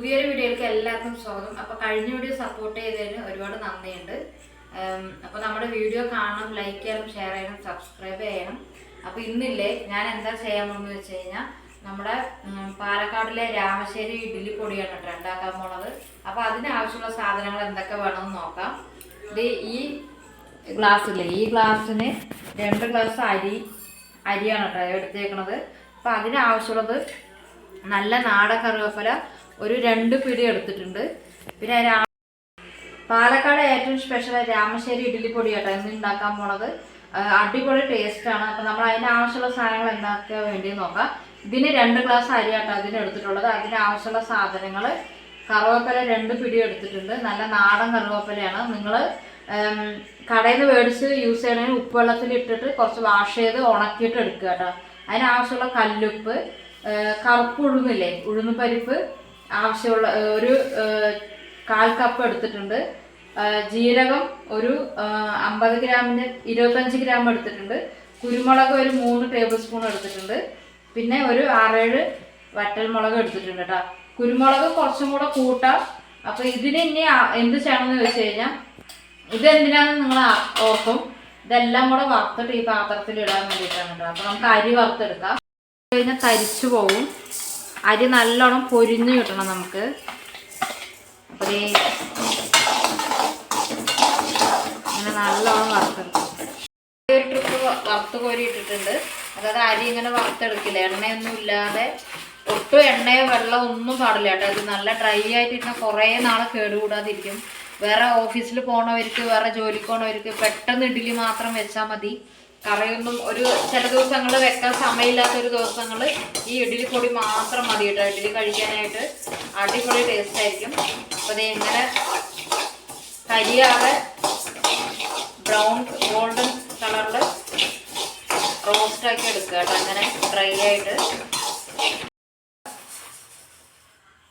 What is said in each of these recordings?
പുതിയൊരു വീഡിയോയിലേക്ക് എല്ലാവർക്കും സ്വാഗതം. അപ്പൊ കഴിഞ്ഞ വീഡിയോ സപ്പോർട്ട് ചെയ്തതിന് ഒരുപാട് നന്ദിയുണ്ട്. അപ്പോൾ അപ്പൊ നമ്മുടെ വീഡിയോ കാണണം ലൈക്ക് ചെയ്യണം ഷെയർ ചെയ്യണം സബ്സ്ക്രൈബ് ചെയ്യണം. അപ്പൊ ഇന്നില്ലേ ഞാൻ എന്താ ചെയ്യാൻ പോകുന്നത് വെച്ച് കഴിഞ്ഞാൽ നമ്മുടെ പാലക്കാടിലെ രാമശ്ശേരി ഇഡ്ഡലി പൊടിയാണ് കേട്ടോ ഉണ്ടാക്കാൻ പോണത്. അപ്പൊ അതിനാവശ്യമുള്ള സാധനങ്ങൾ എന്തൊക്കെ വേണമെന്ന് നോക്കാം. ഇത് ഈ ഗ്ലാസ്സില്ലേ ഈ ഗ്ലാസ്സിന് രണ്ട് ഗ്ലാസ് അരി അരിയാണ് കേട്ടോ എടുത്തേക്കണത്. അപ്പൊ അതിനാവശ്യമുള്ളത് നല്ല നാടൻ കറിവേപ്പില ഒരു രണ്ട് പിടി എടുത്തിട്ടുണ്ട്. പിന്നെ രാ- പാലക്കാട് ഏറ്റവും സ്പെഷ്യൽ രാമശ്ശേരി ഇഡ്ഡലി പൊടി കേട്ടോ ഇന്ന് ഉണ്ടാക്കാൻ പോണത്. അടിപൊളി ടേസ്റ്റ് ആണ്. അപ്പൊ നമ്മൾ അതിന് ആവശ്യമുള്ള സാധനങ്ങൾ എന്താക്കാൻ വേണ്ടി നോക്കാം. ഇതിന് രണ്ട് ഗ്ലാസ് അരിയാട്ടോ അതിന് എടുത്തിട്ടുള്ളത്. അതിന് ആവശ്യമുള്ള സാധനങ്ങൾ കറുവപ്പല രണ്ട് പിടി എടുത്തിട്ടുണ്ട്. നല്ല നാടൻ കറുവപ്പലയാണ്. നിങ്ങൾ കടയിൽ നിന്ന് മേടിച്ച് യൂസ് ചെയ്യണമെങ്കിൽ ഉപ്പുവെള്ളത്തിൽ ഇട്ടിട്ട് കുറച്ച് വാഷ് ചെയ്ത് ഉണക്കിയിട്ട് എടുക്കുക കേട്ടോ. അതിനാവശ്യമുള്ള കല്ലുപ്പ് കറുപ്പ് ഉഴുന്നില്ലേ? ഉഴുന്ന് പരിപ്പ് ആവശ്യമുള്ള ഒരു കാൽ കപ്പ് എടുത്തിട്ടുണ്ട്. ജീരകം ഒരു അമ്പത് ഗ്രാമിന് ഇരുപത്തഞ്ച് ഗ്രാം എടുത്തിട്ടുണ്ട്. കുരുമുളക് ഒരു മൂന്ന് ടേബിൾ സ്പൂൺ എടുത്തിട്ടുണ്ട്. പിന്നെ ഒരു ആറേഴ് വറ്റൽമുളക് എടുത്തിട്ടുണ്ട് കേട്ടോ കുരുമുളക് കുറച്ചും കൂടെ കൂട്ടാം. അപ്പൊ ഇതിന് ഇനി എന്ത് ചെയ്യണമെന്ന് വെച്ച് കഴിഞ്ഞാൽ ഇതെന്തിനാന്ന് നിങ്ങൾ ഓർക്കും. ഇതെല്ലാം കൂടെ വറുത്തിട്ട് ഈ പാത്രത്തിൽ ഇടാൻ വേണ്ടിയിട്ടാണ് കേട്ടോ അപ്പൊ നമുക്ക് അരി വറുത്തെടുക്കാം. കഴിഞ്ഞാൽ തരിച്ചു പോകും അരി നല്ലോണം പൊരിഞ്ഞു കിട്ടണം നമുക്ക്. അപ്പൊ ദേ ഇങ്ങനെ നല്ലോണം വറുത്തെടുക്കും. ഒരു ട്രിപ്പ് വറുത്ത് കോരി ഇട്ടിട്ടുണ്ട് അതായത് അരി ഇങ്ങനെ വറുത്തെടുക്കില്ല? എണ്ണയൊന്നും ഇല്ലാതെ ഒട്ടും എണ്ണയോ വെള്ളം ഒന്നും പാടില്ല കേട്ടോ. ഇത് നല്ല ഡ്രൈ ആയിട്ടിരുന്ന കുറേ നാളെ കേടുകൂടാതിരിക്കും. വേറെ ഓഫീസിൽ പോണവർക്ക് വേറെ ജോലിക്ക് പോണവർക്ക് പെട്ടെന്ന് ഇഡ്ഡലി മാത്രം വെച്ചാൽ മതി. കറിയൊന്നും ഒരു ചില ദിവസങ്ങൾ വെക്കാൻ സമയമില്ലാത്ത ഒരു ദിവസങ്ങൾ ഈ ഇഡ്ഡലി പൊടി മാത്രം മതി കേട്ടോ. ഇഡ്ഡലി കഴിക്കാനായിട്ട് അടിപൊളി ടേസ്റ്റ് ആയിരിക്കും. അപ്പോൾ ഇത് ഇങ്ങനെ കരിയാതെ ബ്രൗൺ ഗോൾഡൻ കളറിൽ റോസ്റ്റ് ആക്കി എടുക്കുക കേട്ടോ. അങ്ങനെ ഡ്രൈ ആയിട്ട്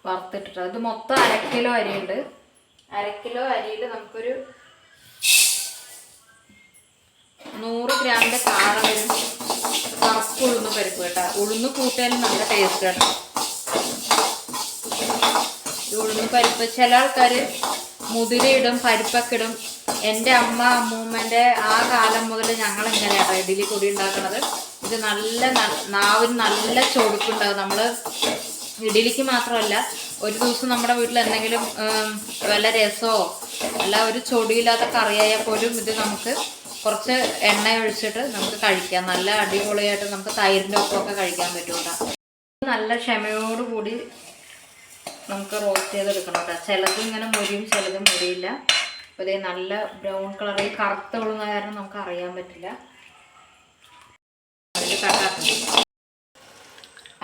വറുത്തിട്ടിട്ട്. ഇത് മൊത്തം അര കിലോ അരിയുണ്ട്. അര കിലോ അരിയിൽ നമുക്കൊരു നൂറ് ഗ്രാമിന്റെ കാട വരും. കറുപ്പ് ഉഴുന്ന് പരിപ്പ് കേട്ടോ. ഉഴുന്ന് കൂട്ടിയാലും നല്ല ടേസ്റ്റ് ആണ്. ഈ ഉഴുന്ന് പരിപ്പ് ചില ആൾക്കാർ മുതിരയിടും പരിപ്പൊക്കെ ഇടും. എന്റെ അമ്മ അമ്മൂമ്മന്റെ ആ കാലം മുതൽ ഞങ്ങൾ ഇങ്ങനെയാണ് ഇഡ്ഡലി പൊടി ഉണ്ടാക്കുന്നത് ഇത് നല്ല നാവിന് നല്ല ചൊടുക്കുണ്ടാവും നമ്മൾ ഇഡ്ഡലിക്ക് മാത്രമല്ല ഒരു ദിവസം നമ്മുടെ വീട്ടിൽ എന്തെങ്കിലും വല്ല രസമോ അല്ല ഒരു ചൊടിയില്ലാത്ത കറിയായാൽ പോലും ഇത് നമുക്ക് കുറച്ച് എണ്ണ ഒഴിച്ചിട്ട് നമുക്ക് കഴിക്കാം. നല്ല അടിപൊളിയായിട്ട് നമുക്ക് തൈരിന്റെ ഒപ്പമൊക്കെ കഴിക്കാൻ പറ്റും കേട്ടോ നല്ല ക്ഷമയോടുകൂടി നമുക്ക് റോസ്റ്റ് ചെയ്തെടുക്കണം കേട്ടോ ചിലത് ഇങ്ങനെ മുരിയും ചിലത് മുരിയില്ല. അപ്പോൾ ഇതേ നല്ല ബ്രൗൺ കളറിൽ കറുത്ത ഉള്ളുന്ന കാരണം നമുക്ക് അറിയാൻ പറ്റില്ല.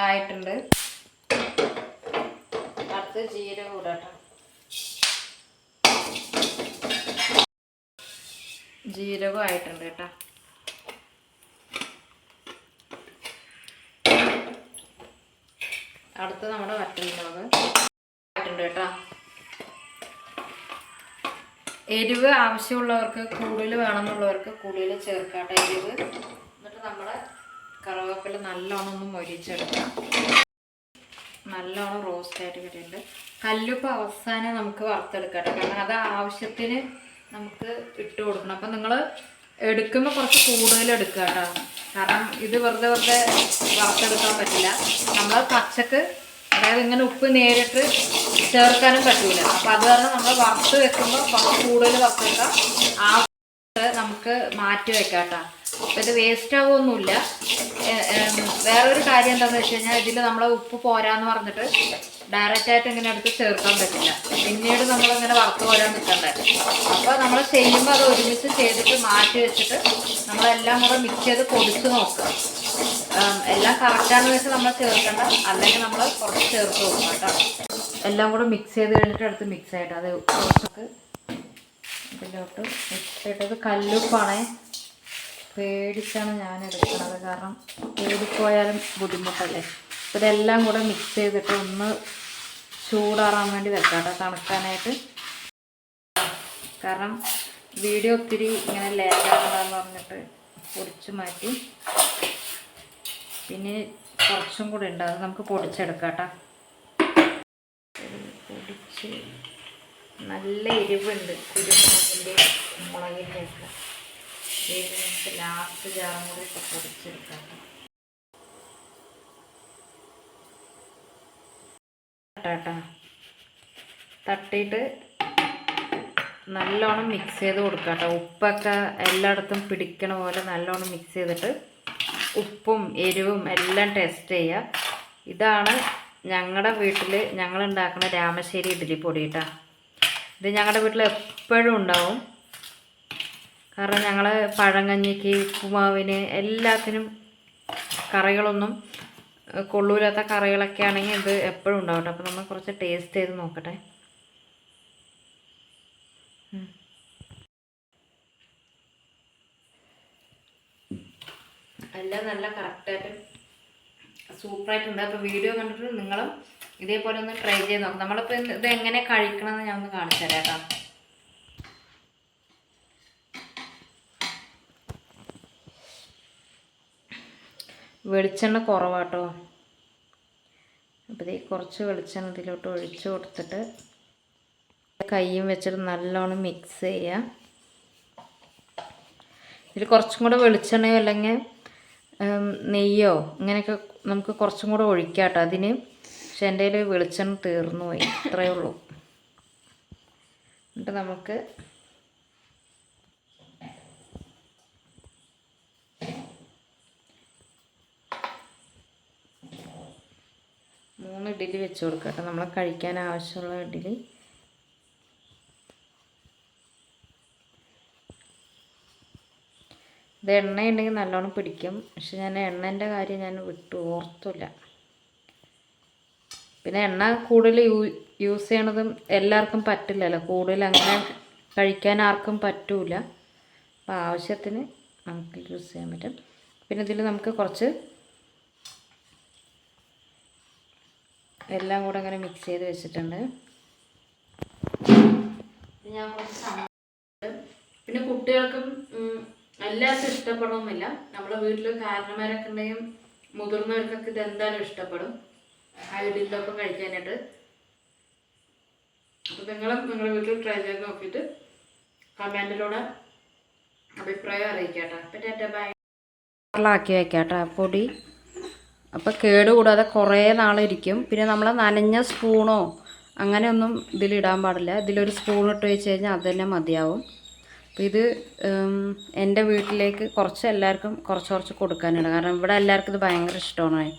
ആയിട്ടുണ്ട്. അടുത്ത് ജീരകം കൂടാട്ടോ ജീരകം ആയിട്ടുണ്ട് കേട്ടോ. അടുത്ത് നമ്മുടെ വറ്റൽമുളക് ആയിട്ടുണ്ട് കേട്ടോ. എരിവ് ആവശ്യമുള്ളവർക്ക് കൂടുതൽ വേണമെന്നുള്ളവർക്ക് കൂടുതൽ ചേർക്കാട്ടെ എരിവ്. എന്നിട്ട് നമ്മൾ കറിവേപ്പില നല്ലോണം ഒന്ന് മൊരിച്ചെടുക്കാം. നല്ലോണം റോസ്റ്റ് ആയിട്ട് കിട്ടിയിട്ടുണ്ട്. കല്ലുപ്പ് അവസാനം നമുക്ക് വറുത്തെടുക്കാം കാരണം അത് ആവശ്യത്തിന് നമുക്ക് ഇട്ട് കൊടുക്കണം. അപ്പം നിങ്ങൾ എടുക്കുമ്പോൾ കുറച്ച് കൂടുതൽ എടുക്കുക കേട്ടോ. കാരണം ഇത് വെറുതെ വെറുതെ വറുത്തെടുക്കാൻ പറ്റില്ല. നമ്മൾ പച്ചക്ക് അതായത് ഇങ്ങനെ ഉപ്പ് നേരിട്ട് ചേർക്കാനും പറ്റൂല. അപ്പം അത് കാരണം നമ്മൾ വറുത്ത് വെക്കുമ്പോൾ കുറച്ച് കൂടുതൽ വറുത്തെടുക്കാം ആ നമുക്ക് മാറ്റി വെക്കാം കേട്ടോ. അപ്പം ഇത് വേസ്റ്റ് ആവുമൊന്നുമില്ല വേറൊരു കാര്യം എന്താണെന്ന് വെച്ച് കഴിഞ്ഞാൽ ഇതിൽ നമ്മൾ ഉപ്പ് പോരാന്ന് പറഞ്ഞിട്ട് ഡയറക്റ്റ് ആയിട്ട് ഇങ്ങനെ എടുത്ത് ചേർക്കാൻ പറ്റില്ല. പിന്നീട് നമ്മളിങ്ങനെ വറുത്ത് പോരാൻ നിൽക്കണ്ടേ അപ്പോൾ നമ്മൾ ചെയ്യുമ്പോൾ അത് ഒരുമിച്ച് ചെയ്തിട്ട് മാറ്റി വെച്ചിട്ട് നമ്മളെല്ലാം കൂടെ മിക്സ് ചെയ്ത് പൊടിച്ച് നോക്കുക. എല്ലാം കറക്റ്റാണെന്ന് വെച്ചാൽ നമ്മൾ ചേർക്കണ്ട. അല്ലെങ്കിൽ നമ്മൾ കുറച്ച് ചേർത്ത് നോക്കുക കേട്ടോ. എല്ലാം കൂടെ മിക്സ് ചെയ്ത് കഴിഞ്ഞിട്ട് അടുത്ത് മിക്സ് ആയിട്ട് അത് കുറച്ചൊക്കെ ഇതിലോട്ട് മിക്സ് ചെയ്തത് കല്ലുപ്പാണേ. പേടിച്ചാണ് ഞാൻ എടുക്കുന്നത് കാരണം കൂടിപ്പോയാലും ബുദ്ധിമുട്ടല്ലേ? അപ്പോൾ ഇതെല്ലാം കൂടെ മിക്സ് ചെയ്തിട്ട് ഒന്ന് ചൂടാറാൻ വേണ്ടി വെക്കാം കേട്ടോ തണുക്കാനായിട്ട്. കാരണം വീഡിയോ ഒത്തിരി ഇങ്ങനെ ലേഖാകണ്ടെന്ന് പറഞ്ഞിട്ട് പൊടിച്ചു മാറ്റി. പിന്നെ കുറച്ചും കൂടെ ഉണ്ട് അത് നമുക്ക് പൊടിച്ചെടുക്കാം കേട്ടോ. പൊടിച്ച് നല്ല എരിവുണ്ട് കുരുമുളകിന്റെ മുളകിന്റെ ഒക്കെ ഇത് നമുക്ക് ലാസ്റ്റ് ജാറും കൂടി തട്ടാട്ടാ. തട്ടിയിട്ട് നല്ലോണം മിക്സ് ചെയ്ത് കൊടുക്കുക കേട്ടോ ഉപ്പൊക്കെ എല്ലായിടത്തും പിടിക്കണ പോലെ നല്ലോണം മിക്സ് ചെയ്തിട്ട് ഉപ്പും എരിവും എല്ലാം ടേസ്റ്റ് ചെയ്യുക ഇതാണ് ഞങ്ങളുടെ വീട്ടിൽ ഞങ്ങൾ ഉണ്ടാക്കുന്ന രാമശ്ശേരി ഇഡ്ഡലി പൊടി കേട്ടോ ഇത് ഞങ്ങളുടെ വീട്ടിൽ എപ്പോഴും ഉണ്ടാവും. കാരണം ഞങ്ങൾ പഴങ്കഞ്ഞിക്ക് ഉപ്പുമാവിന് എല്ലാത്തിനും കറികളൊന്നും കൊള്ളൂലാത്ത കറികളൊക്കെ ആണെങ്കിൽ ഇത് എപ്പോഴും ഉണ്ടാവും അപ്പോൾ നമ്മൾ കുറച്ച് ടേസ്റ്റ് ചെയ്ത് നോക്കട്ടെ. എല്ലാം നല്ല കറക്റ്റായിട്ട് സൂപ്പറായിട്ടുണ്ട് അപ്പോൾ വീഡിയോ കണ്ടിട്ട് നിങ്ങളും ഇതേപോലെ ഒന്ന് ട്രൈ ചെയ്ത് നോക്കാം. നമ്മളിപ്പോൾ ഇത് എങ്ങനെ കഴിക്കണമെന്ന് ഞാൻ ഒന്ന് കാണിച്ചു തരാം കേട്ടോ. വെളിച്ചെണ്ണ കുറവാട്ടോ. അപ്പോൾ ഈ കുറച്ച് വെളിച്ചെണ്ണ ഇതിലോട്ട് ഒഴിച്ച് കൊടുത്തിട്ട് കൈയും വെച്ചിട്ട് നല്ലോണം മിക്സ് ചെയ്യുക ഇതിൽ കുറച്ചും കൂടെ വെളിച്ചെണ്ണയോ അല്ലെങ്കിൽ നെയ്യോ ഇങ്ങനെയൊക്കെ നമുക്ക് കുറച്ചും കൂടെ ഒഴിക്കാം കേട്ടോ അതിന് പക്ഷെ എന്റെ കയ്യിൽ വെളിച്ചെണ്ണ തീർന്നു പോയി ഇത്രയേ ഉള്ളൂ. എന്നിട്ട് നമുക്ക് മൂന്ന് ഇഡ്ഡലി വെച്ച് കൊടുക്കാം കേട്ടോ. നമ്മളെ കഴിക്കാൻ ആവശ്യമുള്ള ഇഡ്ഡലി. ഇത് എണ്ണയുണ്ടെങ്കിൽ നല്ലോണം പിടിക്കും. പക്ഷെ ഞാൻ എണ്ണേന്റെ കാര്യം ഞാൻ വിട്ടു ഓർത്തില്ല. പിന്നെ എണ്ണ കൂടുതൽ യൂസ് ചെയ്യണതും എല്ലാവർക്കും പറ്റില്ലല്ലോ. കൂടുതൽ അങ്ങനെ കഴിക്കാൻ ആർക്കും പറ്റൂല. അപ്പോൾ ആവശ്യത്തിന് നമുക്ക് യൂസ് ചെയ്യാൻ പറ്റും. പിന്നെ ഇതിൽ നമുക്ക് കുറച്ച് എല്ലാം കൂടെ അങ്ങനെ മിക്സ് ചെയ്ത് വെച്ചിട്ടുണ്ട്. ഞാൻ കുറച്ച് പിന്നെ കുട്ടികൾക്കും എല്ലാവർക്കും ഇഷ്ടപ്പെടണമെന്നില്ല നമ്മുടെ വീട്ടിൽ കാരണന്മാരൊക്കെ ഉണ്ടെങ്കിൽ മുതിർന്നവർക്കൊക്കെ ഇത് എന്തായാലും ഇഷ്ടപ്പെടും. ഐഡിയിലൊക്കെ കഴിക്കാനായിട്ട്. അപ്പോൾ നിങ്ങളും നിങ്ങളുടെ വീട്ടിൽ ട്രൈ ചെയ്ത് നോക്കിയിട്ട് കമന്റിലൂടെ അഭിപ്രായം അറിയിക്കാട്ടോ. അപ്പം ടാറ്റ ബൈ ാക്കി വെക്കാട്ടോ പൊടി. അപ്പോൾ കേടുകൂടാതെ കുറേ നാളിരിക്കും. പിന്നെ നമ്മൾ നനഞ്ഞ സ്പൂണോ അങ്ങനെയൊന്നും ഇതിലിടാൻ പാടില്ല. ഇതിലൊരു സ്പൂൺ ഇട്ട് വെച്ച് കഴിഞ്ഞാൽ അത് തന്നെ മതിയാവും. അപ്പോൾ ഇത് എന്റെ വീട്ടിലേക്ക് കുറച്ച് എല്ലാവർക്കും കുറച്ച് കുറച്ച് കൊടുക്കാനുണ്ട്. കാരണം ഇവിടെ എല്ലാവർക്കും ഇത് ഭയങ്കര ഇഷ്ടമാണ്.